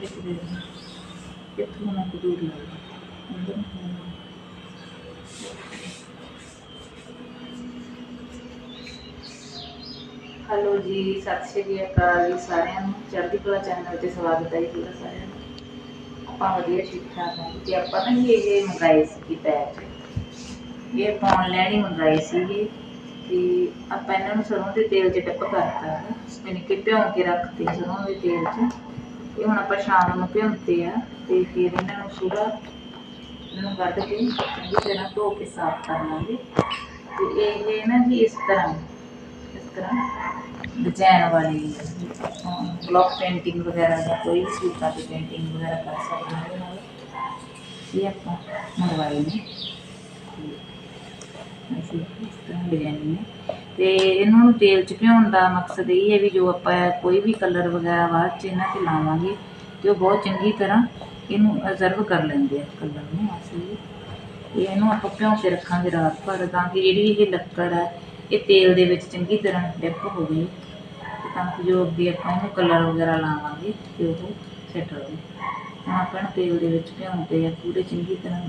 ਵਿੱਚ ਦੇ ਇੱਥੋਂ ਨਾ ਕੋਈ ਦੂਰ ਲੱਗਦਾ ਅੰਦਰ ਹੈਲੋ ਜੀ, ਸਤਿ ਸ਼੍ਰੀ ਅਕਾਲ ਜੀ ਸਾਰਿਆਂ ਨੂੰ। ਚੜ੍ਹਦੀ ਕਲਾ ਚੈਨਲ ਤੇ ਸਵਾਗਤ ਹੈ ਜੀ ਤੁਹਾਡਾ ਸਾਰਿਆਂ ਨੂੰ। ਆਪਾਂ ਵਧੀਆ ਠੀਕ ਠਾਕ ਹਾਂ ਤੇ ਆਪਾਂ ਨਾ ਜੀ ਇਹ ਮੰਗਾਏ ਸੀ ਪੈਕ ਇਹ ਆਪਾਂ ਆਨਲਾਈਨ ਹੀ ਮੰਗਾਏ ਸੀਗੇ। ਤੇ ਆਪਾਂ ਇਹਨਾਂ ਨੂੰ ਸਰੋਂ ਦੇ ਤੇਲ 'ਚ ਡਿਪ ਕਰਤਾ ਹੈ। ਯਾਨੀ ਕਿ ਭਿਉਂ ਕੇ ਰੱਖਤੇ ਸਰੋਂ ਦੇ ਤੇਲ 'ਚ। ਇਹ ਹੁਣ ਆਪਾਂ ਸ਼ਾਮ ਨੂੰ ਭਿਉਂਦੇ ਆ ਤੇ ਫਿਰ ਇਹਨਾਂ ਨੂੰ ਪੂਰਾ ਇਹਨਾਂ ਨੂੰ ਕੱਢ ਕੇ ਚੰਗੀ ਤਰ੍ਹਾਂ ਧੋ ਕੇ ਸਾਫ਼ ਕਰ ਲਾਂਗੇ। ਤੇ ਇਹ ਨਾ ਜੀ ਇਸ ਤਰ੍ਹਾਂ ਇਸ ਤਰ੍ਹਾਂ ਡਿਜ਼ਾਈਨ ਵਾਲੀ ਬਲੌਕ ਪੇਂਟਿੰਗ ਵਗੈਰਾ ਜਾਂ ਕੋਈ ਵੀ ਸੂਟਾਂ ਤੇ ਪੇਂਟਿੰਗ ਵਗੈਰਾ ਕਰ ਸਕਦੇ ਹਾਂ ਨਾਲ। ਇਹ ਆਪਾਂ ਮੰਗਵਾਏ ਨੇ। ਅਸੀਂ ਇਸ ਤਰ੍ਹਾਂ ਡਿਜ਼ਾਈਨ ਨੇ। ਤੇ ਇਹਨਾਂ ਨੂੰ ਤੇਲ 'ਚ ਭਿਉਣ ਦਾ ਮਕਸਦ ਇਹ ਹੈ ਵੀ ਜੋ ਆਪਾਂ ਕੋਈ ਵੀ ਕਲਰ ਵਗੈਰਾ ਬਾਅਦ 'ਚ ਇਹਨਾਂ ਤੇ ਲਾਵਾਂਗੇ ਤੇ ਉਹ ਬਹੁਤ ਚੰਗੀ ਤਰ੍ਹਾਂ ਇਹਨੂੰ ਅਬਜ਼ਰਵ ਕਰ ਲੈਂਦੇ ਆ ਕਲਰ ਨੂੰ ਅਸੀਂ ਤੇ ਇਹਨੂੰ ਆਪਾਂ ਭਿਉਂ ਕੇ ਰੱਖਾਂਗੇ ਰਾਤ ਭਰ ਤਾਂ ਕਿ ਜਿਹੜੀ ਇਹ ਲੱਕੜ ਹੈ ਇਹ ਤੇਲ ਦੇ ਵਿੱਚ ਚੰਗੀ ਤਰ੍ਹਾਂ ਡਿਪ ਹੋਵੇ ਤੇ ਤਾਂ ਕਿ ਜੋ ਅੱਗੇ ਆਪਾਂ ਉਹਨੂੰ ਕਲਰ ਵਗੈਰਾ ਲਾਵਾਂਗੇ ਤੇ ਉਹ ਸੈੱਟ ਹੋਵੇ ਹੁਣ ਆਪਾਂ ਇਹਨੂੰ ਤੇਲ ਦੇ ਵਿੱਚ ਭਿਉਂਦੇ ਆ, ਪੂਰੇ ਚੰਗੀ ਤਰ੍ਹਾਂ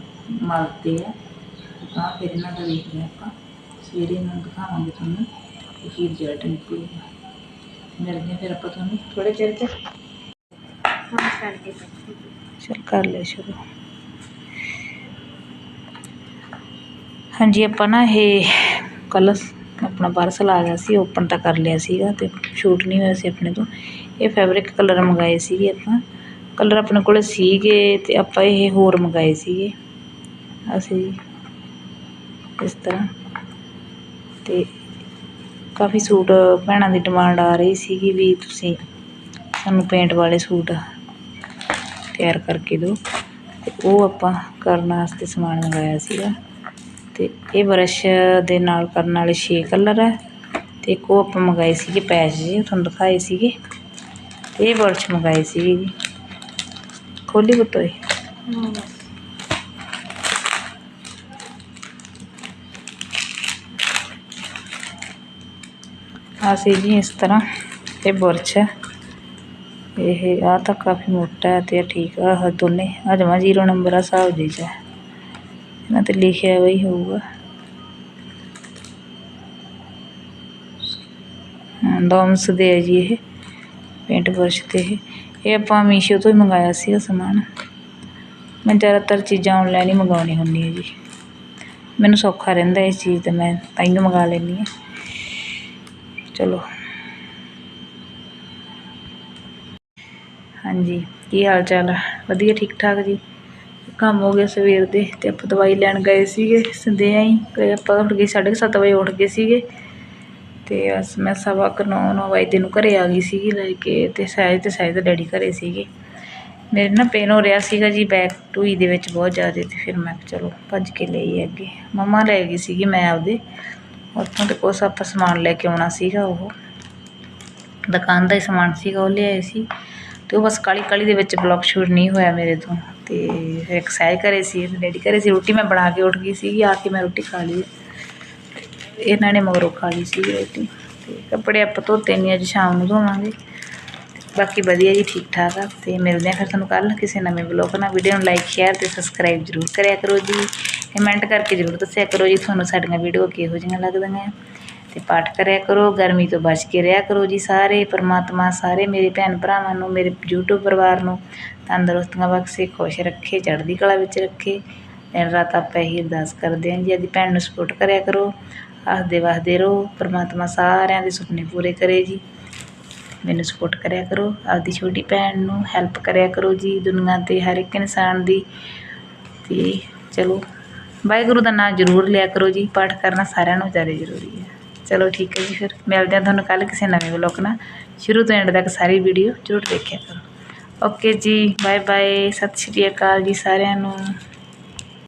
ਮਲਦੇ ਆ, ਤਾਂ ਫਿਰ ਇਹਨਾਂ ਦਾ ਵੇਖਦੇ ਹਾਂ ਆਪਾਂ। ਸਵੇਰੇ ਨੂੰ ਦਿਖਾਵਾਂਗੇ ਤੁਹਾਨੂੰ ਕਿ ਕੀ ਰਿਜ਼ਲਟ ਨਿਕਲੂਗਾ। ਮਿਲਦੇ ਫਿਰ ਆਪਾਂ ਤੁਹਾਨੂੰ ਥੋੜੇ ਚਿਰ ਤੇ ਚਲ ਕਰ ਲੈ ਸ਼ੁਰੂ। ਹਾਂਜੀ, ਆਪਾਂ ਨਾ ਇਹ ਕੱਲ੍ਹ ਆਪਣਾ ਪਾਰਸਲ ਆ ਗਿਆ ਸੀ ਓਪਨ ਤਾਂ ਕਰ ਲਿਆ ਸੀਗਾ ਤੇ ਸ਼ੂਟ ਨਹੀਂ ਹੋਇਆ ਸੀ ਆਪਣੇ ਤੋਂ। ਇਹ ਫੈਬਰਿਕ ਕਲਰ ਮੰਗਾਏ ਸੀਗੇ ਆਪਾਂ। ਕਲਰ ਆਪਣੇ ਕੋਲ ਸੀਗੇ ਤੇ ਆਪਾਂ ਇਹ ਹੋਰ ਮੰਗਾਏ ਸੀਗੇ। ਅਸੀਂ ਇਸ ਤਰ੍ਹਾਂ ਤੇ ਕਾਫੀ ਸੂਟ ਭੈਣਾਂ ਦੀ ਡਿਮਾਂਡ ਆ ਰਹੀ ਸੀਗੀ ਵੀ ਤੁਸੀਂ ਸਾਨੂੰ ਪੇਂਟ ਵਾਲੇ ਸੂਟ ਤਿਆਰ ਕਰਕੇ ਦਿਓ। ਅਤੇ ਉਹ ਆਪਾਂ ਕਰਨ ਵਾਸਤੇ ਸਮਾਨ ਮੰਗਵਾਇਆ ਸੀਗਾ। ਅਤੇ ਇਹ ਬਰਸ਼ ਦੇ ਨਾਲ ਕਰਨ ਵਾਲੇ ਛੇ ਕਲਰ ਹੈ ਅਤੇ ਇੱਕ ਉਹ ਆਪਾਂ ਮੰਗਵਾਏ ਸੀਗੇ ਪੈਚ ਜਿਹੇ ਤੁਹਾਨੂੰ ਦਿਖਾਏ ਸੀਗੇ। ਇਹ ਬਰਸ਼ ਮੰਗਵਾਏ ਸੀਗੇ ਜੀ। ਖੋਲੀ ਬਤੋਏ ਆ ਜੀ ਇਸ ਤਰ੍ਹਾਂ, ਇਹ ਬੁਰਸ਼ ਹੈ। ਇਹ ਆ ਤਾਂ ਕਾਫੀ ਮੋਟਾ ਹੈ ਤੇ ਇਹ ਠੀਕ ਆ, ਆਹ ਦੋਨੇ ਆ ਜਮਾ ਜ਼ੀਰੋ ਨੰਬਰ ਆ, ਹਿਸਾਬ ਜੀ ਚ ਹੈ। ਇਹਨਾਂ ਤੇ ਲਿਖਿਆ ਹੋਇਆ ਹੀ ਹੋਊਗਾ। ਹਾਂ ਡੋਮਸ ਦੇ ਹੈ ਜੀ ਇਹ ਪੇਂਟ ਬਰਸ਼ ਤੇ ਇਹ। ਇਹ ਆਪਾਂ ਮੀਸ਼ੋ ਤੋਂ ਹੀ ਮੰਗਾਇਆ ਸੀ ਉਹ ਸਮਾਨ। ਮੈਂ ਜ਼ਿਆਦਾਤਰ ਚੀਜ਼ਾਂ ਆਨਲਾਈਨ ਹੀ ਮੰਗਾਉਣੀ ਹੁੰਦੀ ਹੈ ਜੀ। ਮੈਨੂੰ ਸੌਖਾ ਰਹਿੰਦਾ ਇਸ ਚੀਜ਼ ਦਾ, ਮੈਂ ਤਾਂ ਹੀ ਮੰਗਾ ਲੈਂਦੀ ਹਾਂ। ਚਲੋ। ਹਾਂਜੀ, ਕੀ ਹਾਲ ਚਾਲ? ਹੈ ਵਧੀਆ, ਠੀਕ ਠਾਕ ਜੀ? ਕੰਮ ਹੋ ਗਿਆ ਸਵੇਰ ਦੇ ਤੇ ਆਪਾਂ ਦਵਾਈ ਲੈਣ ਗਏ ਸੀਗੇ, ਸੰਦਿਆਂ ਹੀ ਤੇ ਆਪਾਂ ਉੱਠ ਗਏ 7:30 ਵਜੇ ਉੱਠ ਗਏ ਸੀਗੇ। ਤੇ ਬਸ ਮੈਂ ਸਵਾ ਕੁ ਨੌ ਨੌ ਵਜੇ ਨੂੰ ਘਰੇ ਆ ਗਈ ਸੀਗੀ ਲੈ ਕੇ ਤੇ ਸਹਿਜ ਤੇ ਸਹਿਜ ਦੇ ਡੈਡੀ ਘਰੇ ਸੀਗੇ। ਮੇਰੇ ਨਾ ਪੇਨ ਹੋ ਰਿਹਾ ਸੀਗਾ ਜੀ ਬੈਕ ਟੂਈ ਦੇ ਵਿੱਚ ਬਹੁਤ ਜ਼ਿਆਦਾ ਤੇ ਫਿਰ ਮੈਂ ਚਲੋ ਭੱਜ ਕੇ ਲਈ ਅੱਗੇ। ਮਮਾ ਲੈ ਗਈ ਸੀਗੀ ਮੈਂ ਆਪਦੇ। ਉੱਥੋਂ ਤੇ ਕੁਛ ਆਪਾਂ ਸਮਾਨ ਲੈ ਕੇ ਆਉਣਾ ਸੀਗਾ ਉਹ। ਦੁਕਾਨ ਦਾ ਹੀ ਸਮਾਨ ਸੀਗਾ, ਉਹ ਲਿਆਏ ਸੀ। ਅਤੇ ਉਹ ਬਸ ਕਾਹਲੀ ਕਾਹਲੀ ਦੇ ਵਿੱਚ ਬਲੌਕ ਸ਼ੂਟ ਨਹੀਂ ਹੋਇਆ ਮੇਰੇ ਤੋਂ। ਅਤੇ ਫਿਰ ਇੱਕ ਸਹਿਜ ਘਰੇ ਸੀ ਡੈਡੀ ਘਰੇ ਸੀ। ਰੋਟੀ ਮੈਂ ਬਣਾ ਕੇ ਉੱਠ ਗਈ ਸੀਗੀ, ਆ ਕੇ ਮੈਂ ਰੋਟੀ ਖਾ ਲਈ। ਇਹਨਾਂ ਨੇ ਮਗਰੋਂ ਖਾ ਲਈ ਸੀ ਰੋਟੀ। ਅਤੇ ਕੱਪੜੇ ਆਪਾਂ ਧੋਤੇ ਨਹੀਂ, ਅੱਜ ਸ਼ਾਮ ਨੂੰ ਧੋਵਾਂਗੇ। ਬਾਕੀ ਵਧੀਆ ਜੀ, ਠੀਕ ਠਾਕ ਆ। ਤੇ ਮਿਲਦੇ ਆ ਫਿਰ ਤੁਹਾਨੂੰ ਕੱਲ ਕਿਸੇ ਨਵੇਂ ਵਲੌਗ ਨਾਲ। ਵੀਡੀਓ ਨੂੰ ਲਾਈਕ ਸ਼ੇਅਰ ਤੇ ਸਬਸਕ੍ਰਾਈਬ ਜ਼ਰੂਰ ਕਰਿਆ ਕਰੋ ਜੀ। ਕਮੈਂਟ ਕਰਕੇ ਜ਼ਰੂਰ ਦੱਸਿਆ ਕਰੋ ਜੀ ਤੁਹਾਨੂੰ ਸਾਡੀਆਂ ਵੀਡੀਓ ਕਿਹੋ ਜਿਹੀਆਂ ਲੱਗਦੀਆਂ ਤੇ ਪਾਠ ਕਰਿਆ ਕਰੋ, ਗਰਮੀ ਤੋਂ ਬਚ ਕੇ ਰਿਹਾ ਕਰੋ ਜੀ ਸਾਰੇ, ਪਰਮਾਤਮਾ ਸਾਰੇ ਮੇਰੇ ਭੈਣ ਭਰਾਵਾਂ ਨੂੰ, ਮੇਰੇ YouTube ਪਰਿਵਾਰ ਨੂੰ ਤੰਦਰੁਸਤੀਆਂ ਬਖਸ਼ੇ, ਖੁਸ਼ ਰੱਖੇ, ਚੜ੍ਹਦੀ ਕਲਾ ਵਿੱਚ ਰੱਖੇ। ਦਿਨ ਰਾਤ ਆਪਾਂ ਇਹੀ ਅਰਦਾਸ ਕਰਦੇ ਹਾਂ ਜੀ ਆਦੀ ਭੈਣ ਨੂੰ ਸਪੋਰਟ ਕਰਿਆ ਕਰੋ, ਹੱਸਦੇ ਵਸਦੇ ਰਹੋ, ਪਰਮਾਤਮਾ ਸਾਰਿਆਂ ਦੇ ਸੁਪਨੇ ਪੂਰੇ ਕਰੇ ਜੀ। ਮੈਨੂੰ ਸਪੋਰਟ ਕਰਿਆ ਕਰੋ, ਆਪਦੀ ਛੋਟੀ ਭੈਣ ਨੂੰ ਹੈਲਪ ਕਰਿਆ ਕਰੋ ਜੀ, ਦੁਨੀਆ ਤੇ ਹਰ ਇੱਕ ਇਨਸਾਨ ਦੀ। ਤੇ ਚਲੋ ਵਾਹਿਗੁਰੂ ਦਾ ਨਾਮ ਜ਼ਰੂਰ ਲਿਆ ਕਰੋ ਜੀ, ਪਾਠ ਕਰਨਾ ਸਾਰਿਆਂ ਨੂੰ ਜ਼ਿਆਦਾ ਜ਼ਰੂਰੀ ਹੈ। ਚਲੋ ਠੀਕ ਹੈ ਜੀ ਫਿਰ, ਮਿਲਦੇ ਹਾਂ ਤੁਹਾਨੂੰ ਕੱਲ ਕਿਸੇ ਨਵੇਂ ਵਲੋਗ ਨਾਲ। ਸ਼ੁਰੂ ਤੋਂ ਐਂਡ ਤੱਕ ਸਾਰੀ ਵੀਡੀਓ ਜ਼ਰੂਰ ਦੇਖਿਆ ਕਰੋ। ਓਕੇ ਜੀ ਬਾਏ ਬਾਏ ਸਤਿ ਸ਼੍ਰੀ ਅਕਾਲ ਜੀ ਸਾਰਿਆਂ ਨੂੰ।